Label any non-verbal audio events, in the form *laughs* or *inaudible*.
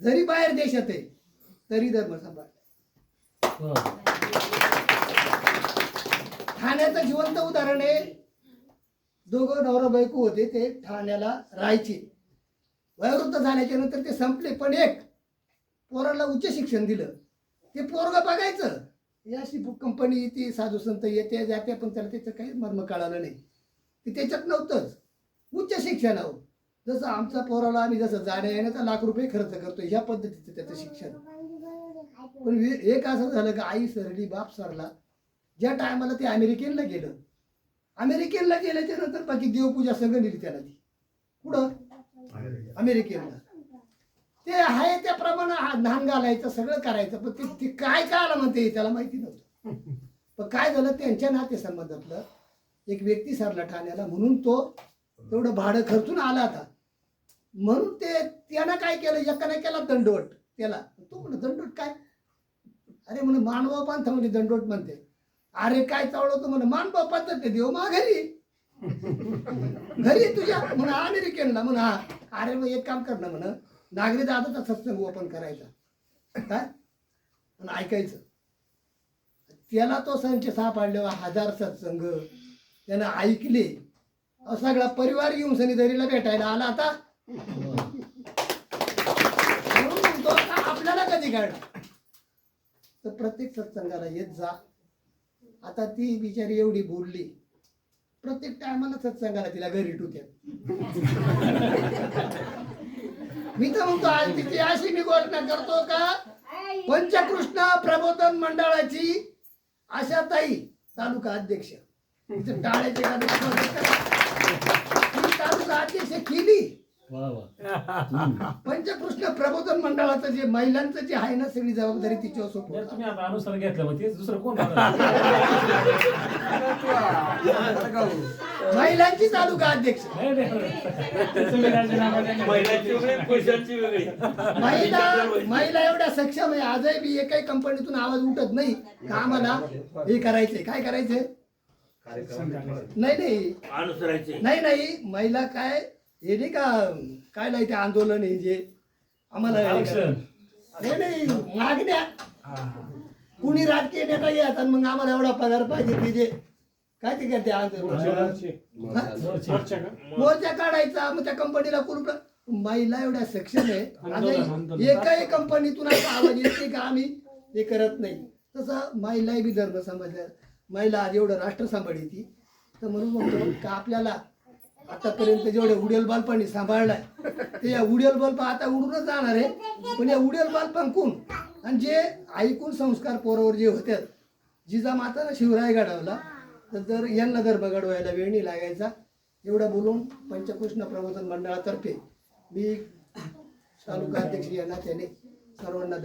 जरी बाहेर देशात आहे तरी धर्म सांभाळ ठाण्याचं जिवंत उदाहरण आहे. दोघं नवरा बायको होते ते ठाण्याला राहायचे. वयोवृद्ध झाल्याच्यानंतर ते संपले पण एक पोराला उच्च शिक्षण दिलं. ते पोरग बघायचं. अशी कंपनी ती साधू संत येते जाते पण त्याला त्याचं काही मर्म कळालं नाही. ते त्याच्यात नव्हतंच. उच्च शिक्षण आहो. जसं आमच्या पोराला आम्ही जसं जाण्या येण्याचा लाख रुपये खर्च करतो ह्या पद्धतीचं त्याचं शिक्षण. पण एक असं झालं की आई सरली बाप सरला. ज्या टायमाला ते अमेरिकेला गेलं. अमेरिकेला गेल्याच्यानंतर बाकी देवपूजा सगळं नेली त्याला ती. कुठं? अमेरिकेला ते आहे त्याप्रमाणे धान घालायचं सगळं करायचं पण ते ते काय काय म्हणते त्याला माहिती नव्हतं. पण काय झालं त्यांच्या नातेसंबंधातलं एक व्यक्ती सरला ठाण्याला म्हणून तो तेवढं भाडं खर्चून आला आता. म्हणून ते त्यानं काय केलं? एकाने केला दंडवट त्याला. तो म्हण दंडोट काय? अरे म्हणे मानवा पंथ म्हणजे दंडोट म्हणते. अरे काय चावलं? म्हणे मानवा पंथ ते देव मा घरी. *laughs* घरी तुझ्या? तुझ्या म्हणा अमेरिकेनला. म्हणा हा. अरे मग एक काम कर ना म्हणा नागरी दादाचा सत्संग ओपन करायचा. काय? आणि ऐकायचं. त्याला तो संच सापडले हजार सत्संग. त्यानं ऐकले. सगळा परिवार घेऊन सनीधरीला भेटायला आला आता. आता आपल्याला कधी काढला तर प्रत्येक सत्संगाला येत जा. आता ती बिचारी एवढी बोलली. प्रत्येक टायमाला सत्संगाला तिला घरी टुक्या मी तर म्हणतो आज तिची अशी मी घोषणा करतो का? पंचकृष्ण प्रबोधन मंडळाची आशा ताई तालुका अध्यक्ष. टाळ्याचे कार्यक्रम अध्यक्ष केली. पंचकृष्ण प्रबोधन मंडळाचं जे महिलांचं जे आहे ना सगळी जबाबदारी तिच्यावर सोपवली तुम्ही आता अनुसरण घेतलं मग तेच दुसरं कोण महिलांची तालुका अध्यक्ष. नाही, नाही. तुम्ही राजीनामा द्या. महिलांची वेगळी पुरुषांची वेगळी महिला महिला एवढ्या सक्षम आहे. आजही बी एकाही कंपनीतून आवाज उठत नाही. का आम्हाला? हे करायचंय. काय करायचंय? नाही नाही. अनुसरायचे. नाही नाही. महिला काय हे नाही का काय नाही ते आंदोलन हे जे आम्हाला हे आरक्षण. नाही नाही. मागण्या. कुणी राजकीय नेता येत आणि मग आम्हाला एवढा पगार पाहिजे ते जे काय ते करते आंदोलन? हा? मोर्चे. काढायचा मग त्या कंपनीला कुलूप महिला एवढ्या सक्षम आहे आंदोलन, आंदोलन. आता एकाही कंपनीतून असा आवाज येत का आम्ही? हे करत नाही. तसं महिला बी धर्म समाज महिला आज एवढं राष्ट्र सांभाळी तर म्हणून म्हणतो का आपल्याला आतापर्यंत जेवढे उडेल बालपाणी सांभाळलाय ते या उडेल बालपा आता उडूनच जाणार आहे. पण या उडेल बालपांकून आणि जे ऐकून संस्कार पोरावर जे होत्यात जिजा मातानं शिवराय घडवला तर जर यांना धर्म घडवायला वेळ नाही लागायचा एवढं बोलून पंचकृष्ण प्रबोधन मंडळातर्फे मी तालुका अध्यक्ष या नात्याने सर्वांना